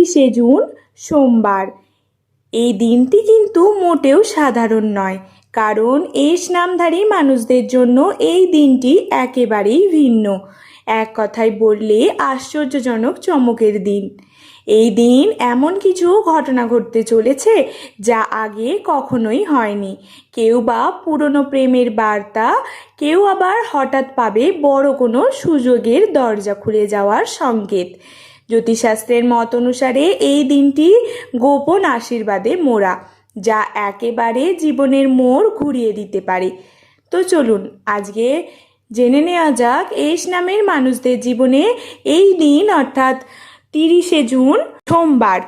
তিরিশে জুন, সোমবার। এই দিনটি কিন্তু মোটেও সাধারণ নয়, কারণ এস নামধারী মানুষদের জন্য এই দিনটি একেবারেই ভিন্ন। এক কথায় বললে আশ্চর্যজনক চমকের দিন। এই দিন এমন কিছু ঘটনা ঘটতে চলেছে যা আগে কখনোই হয়নি। কেউ বা পুরনো প্রেমের বার্তা, কেউ আবার হঠাৎ পাবে বড় কোনো সুযোগের দরজা খুলে যাওয়ার সংকেত। জ্যোতিষশাস্ত্রের মত অনুসারে এই দিনটি গোপন আশীর্বাদে মোড়া যা একেবারে জীবনের মোড় ঘুরিয়ে দিতে পারে। তো চলুন, আজকে জেনে নেওয়া যাক এস নামের মানুষদের জীবনে এই দিন, অর্থাৎ তিরিশে জুন, সোমবার,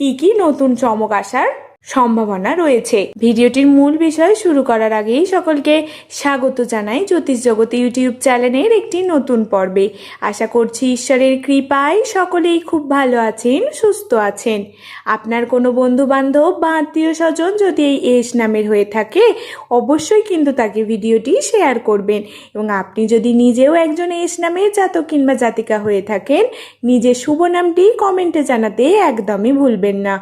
কি কি নতুন চমক আসার সম্ভাবনা রয়েছে। ভিডিওটির মূল বিষয় শুরু করার আগেই সকলকে স্বাগত জানাই জ্যোতিষ জগৎ ইউটিউব চ্যানেলের একটি নতুন পর্বে। আশা করছি ঈশ্বরের কৃপায় সকলেই খুব ভালো আছেন, সুস্থ আছেন। আপনার কোনো বন্ধু বান্ধব বা আত্মীয় স্বজন যদি এই এস নামের হয়ে থাকে, অবশ্যই কিন্তু তাকে ভিডিওটি শেয়ার করবেন। এবং আপনি যদি নিজেও একজন এস নামের জাতক কিংবা জাতিকা হয়ে থাকেন, নিজের শুভ নামটি কমেন্টে জানাতে একদমই ভুলবেন না।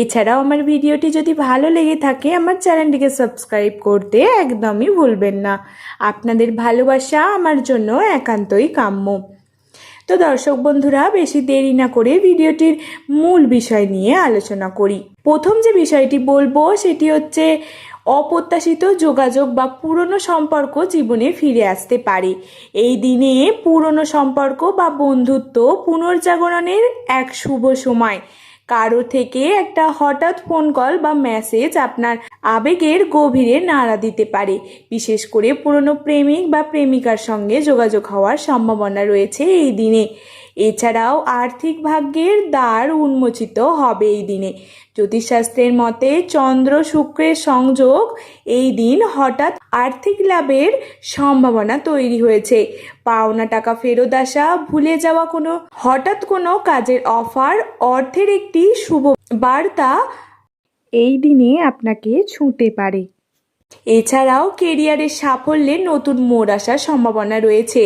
এছাড়াও আমার ভিডিওটি যদি ভালো লেগে থাকে, আমার চ্যানেলটিকে সাবস্ক্রাইব করতে একদমই ভুলবেন না। আপনাদের ভালোবাসা আমার জন্য একান্তই কাম্য। তো দর্শক বন্ধুরা, বেশি দেরি না করে ভিডিওটির মূল বিষয় নিয়ে আলোচনা করি। প্রথম যে বিষয়টি বলব, সেটি হচ্ছে অপ্রত্যাশিত যোগাযোগ বা পুরনো সম্পর্ক জীবনে ফিরে আসতে পারে। এই দিনে পুরনো সম্পর্ক বা বন্ধুত্ব পুনর্জাগরণের এক শুভ সময়। কারও থেকে একটা হঠাৎ ফোন কল বা মেসেজ আপনার আবেগের গভীরে নাড়া দিতে পারে। বিশেষ করে পুরনো প্রেমিক বা প্রেমিকার সঙ্গে যোগাযোগ হওয়ার সম্ভাবনা রয়েছে এই দিনে। এছাড়াও আর্থিক ভাগ্যের দ্বার উন্মোচিত হবে এই দিনে। জ্যোতিষশাস্ত্রের মতে চন্দ্র শুক্রের সংযোগ এই দিন হঠাৎ আর্থিক লাভের সম্ভাবনা তৈরি হয়েছে। পাওনা টাকা ফেরত আসা, ভুলে যাওয়া কোনো, হঠাৎ কোনো কাজের অফার, অর্থের একটি শুভ বার্তা এই দিনে আপনাকে ছুঁতে পারে। এছাড়াও কেরিয়ারের সাফল্যে নতুন মোড় আসার সম্ভাবনা রয়েছে।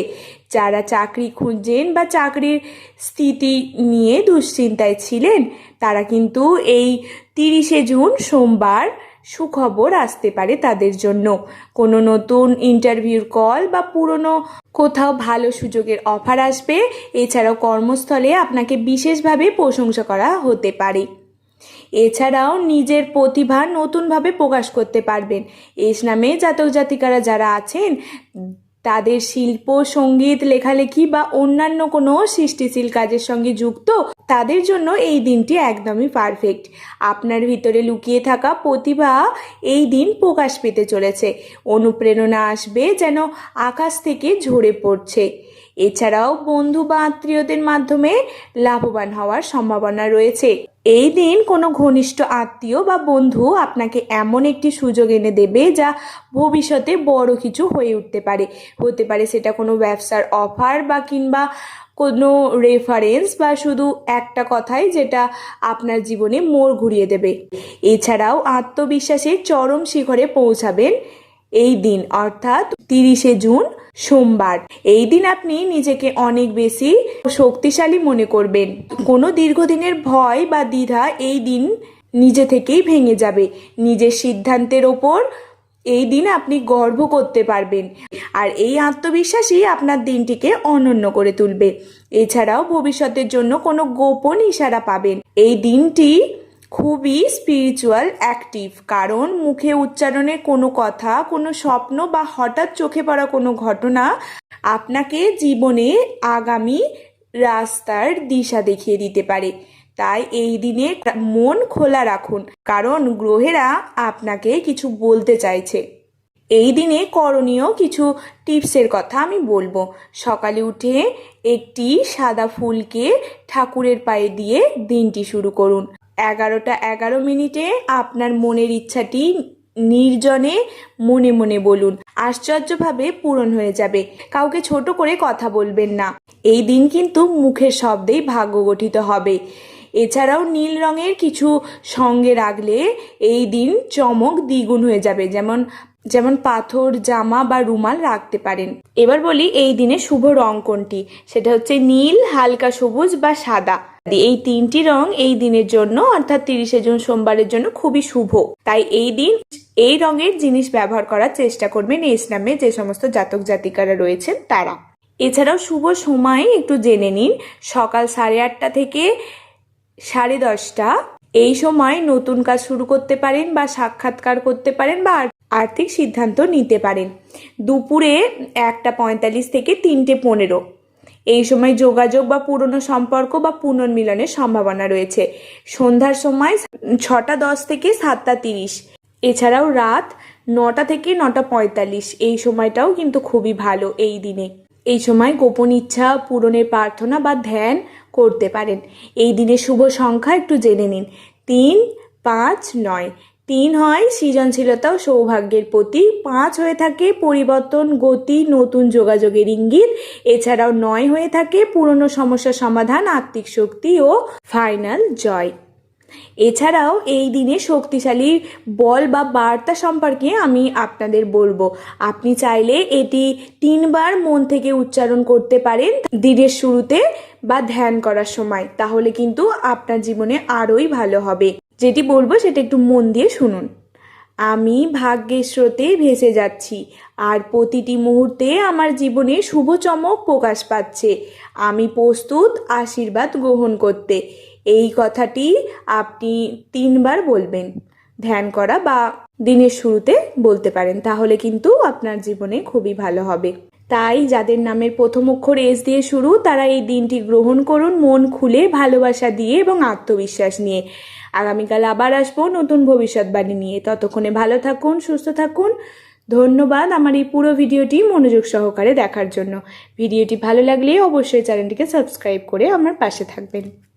যারা চাকরি খুঁজছেন বা চাকরির স্থিতি নিয়ে দুশ্চিন্তায় ছিলেন, তারা কিন্তু এই তিরিশে জুন সোমবার সুখবর আসতে পারে তাদের জন্য। কোনো নতুন ইন্টারভিউর কল বা পুরনো কোথাও ভালো সুযোগের অফার আসবে, এছাড়াও কর্মস্থলে আপনাকে বিশেষভাবে প্রশংসা করা হতে পারে। এছাড়াও নিজের প্রতিভা নতুনভাবে প্রকাশ করতে পারবেন। এস নামে জাতক জাতিকারা যারা আছেন তাদের শিল্প, সংগীত, লেখালেখি বা অন্যান্য কোনো সৃষ্টিশীল কাজের সঙ্গে যুক্ত, তাদের জন্য এই দিনটি একদমই পারফেক্ট আপনার ভিতরে লুকিয়ে থাকা প্রতিভা এই দিন প্রকাশ পেতে চলেছে। অনুপ্রেরণা আসবে যেন আকাশ থেকে ঝরে পড়ছে। এছাড়াও বন্ধু বা আত্মীয়দের মাধ্যমে লাভবান হওয়ার সম্ভাবনা রয়েছে। এই দিন কোনো ঘনিষ্ঠ আত্মীয় বা বন্ধু আপনাকে এমন একটি সুযোগ এনে দেবে যা ভবিষ্যতে বড় কিছু হয়ে উঠতে পারে। হতে পারে সেটা কোনো ব্যবসার অফার বা কিংবা কোনো রেফারেন্স বা শুধু একটা কথাই যেটা আপনার জীবনে মোড় ঘুরিয়ে দেবে। এছাড়াও আত্মবিশ্বাসের চরম শিখরে পৌঁছাবেন এই দিন, অর্থাৎ তিরিশে জুন সোমবার। এই দিন আপনি নিজেকে অনেক বেশি শক্তিশালী মনে করবেন। কোনো দীর্ঘদিনের ভয় বা দ্বিধা এই দিন নিজে থেকেই ভেঙে যাবে। নিজের সিদ্ধান্তের ওপর এই দিন আপনি গর্ব করতে পারবেন। আর এই আত্মবিশ্বাসই আপনার দিনটিকে অনন্য করে তুলবে। এছাড়াও ভবিষ্যতের জন্য কোনো গোপন ইশারা পাবেন। এই দিনটি খুবই স্পিরিচুয়াল অ্যাক্টিভ কারণ মুখে উচ্চারণে কোনো কথা, কোনো স্বপ্ন বা হঠাৎ চোখে পড়া কোনো ঘটনা আপনাকে জীবনে আগামী রাস্তার দিশা দেখিয়ে দিতে পারে। তাই এই দিনে মন খোলা রাখুন, কারণ গ্রহেরা আপনাকে কিছু বলতে চাইছে। এই দিনে করণীয় কিছু টিপসের কথা আমি বলব। সকালে উঠে একটি সাদা ফুলকে ঠাকুরের পায়ে দিয়ে দিনটি শুরু করুন। এগারোটা এগারো মিনিটে আপনার মনের ইচ্ছাটি নির্জনে মনে মনে বলুন। আশ্চর্যভাবে পূরণ হয়ে যাবে। কাউকে ছোট করে কথা বলবেন না। এই দিন কিন্তু মুখের শব্দেই ভাগ্য গঠিত হবে। এছাড়াও নীল রঙের কিছু সঙ্গে রাখলে এই দিন চমক দ্বিগুণ হয়ে যাবে। যেমন যেমন পাথর, জামা বা রুমাল রাখতে পারেন। এবার বলি এই দিনে শুভ রং কোনটি? সেটা হচ্ছে নীল, হালকা সবুজ বা সাদা। এই তিনটি রং এই দিনের জন্য, অর্থাৎ তিরিশে জুন সোমবারের জন্য খুবই শুভ। তাই এই দিন এই রঙের জিনিস ব্যবহার করার চেষ্টা করবেন এই নামে যে সমস্ত জাতক জাতিকারা রয়েছেন তারা। এছাড়াও শুভ সময় একটু জেনে নিন, সকাল সাড়ে আটটা থেকে সাড়ে দশটা, এই সময় নতুন কাজ শুরু করতে পারেন বা সাক্ষাৎকার করতে পারেন বা আর্থিক সিদ্ধান্ত নিতে পারেন। দুপুরে একটা পঁয়তাল্লিশ থেকে তিনটে পনেরো। এই সময় যোগাযোগ বা পুরনো সম্পর্ক বা পুনর্মিলনের সম্ভাবনা রয়েছে। সন্ধ্যার সময় ছটা দশ থেকে সাতটা তিরিশ। এছাড়াও রাত নটা থেকে নটা পঁয়তাল্লিশ। এই সময়টাও কিন্তু খুবই ভালো এই দিনে। এই সময় গোপন ইচ্ছা, পূরণের প্রার্থনা বা ধ্যান করতে পারেন। এই দিনে শুভ সংখ্যা একটু জেনে নিন। তিন, পাঁচ, নয়। তিন হয় সৃজনশীলতা ও সৌভাগ্যের প্রতি পাঁচ হয়ে থাকে পরিবর্তন, গতি, নতুন যোগাযোগের ইঙ্গিত। এছাড়াও নয় হয়ে থাকে পুরনো সমস্যার সমাধান, আত্মিক শক্তি ও ফাইনাল জয়। এছাড়াও এই দিনে শক্তিশালী বল বা বার্তা সম্পর্কে আমি আপনাদের বলব। আপনি চাইলে এটি তিনবার মন থেকে উচ্চারণ করতে পারেন দিনের শুরুতে বা ধ্যান করার সময়। তাহলে কিন্তু আপনার জীবনে আরোই ভালো হবে। যেটি বলব সেটা একটু মন দিয়ে শুনুন। আমি ভাগ্যের স্রোতে ভেসে যাচ্ছি, আর প্রতিটি মুহূর্তে আমার জীবনে শুভ চমক প্রকাশ পাচ্ছে। আমি প্রস্তুত আশীর্বাদ গ্রহণ করতে। এই কথাটি আপনি তিনবার বলবেন। ধ্যান করা বা দিনের শুরুতে বলতে পারেন, তাহলে কিন্তু আপনার জীবনে খুবই ভালো হবে। তাই যাদের নামের প্রথম অক্ষর এস দিয়ে শুরু, তারা এই দিনটি গ্রহণ করুন মন খুলে, ভালোবাসা দিয়ে এবং আত্মবিশ্বাস নিয়ে। আগামীকাল আবার আসব নতুন ভবিষ্যৎবাণী নিয়ে। ততক্ষণে ভালো থাকুন, সুস্থ থাকুন। ধন্যবাদ আমার এই পুরো ভিডিওটি মনোযোগ সহকারে দেখার জন্য। ভিডিওটি ভালো লাগলে অবশ্যই চ্যানেলটিকে সাবস্ক্রাইব করে আমার পাশে থাকবেন।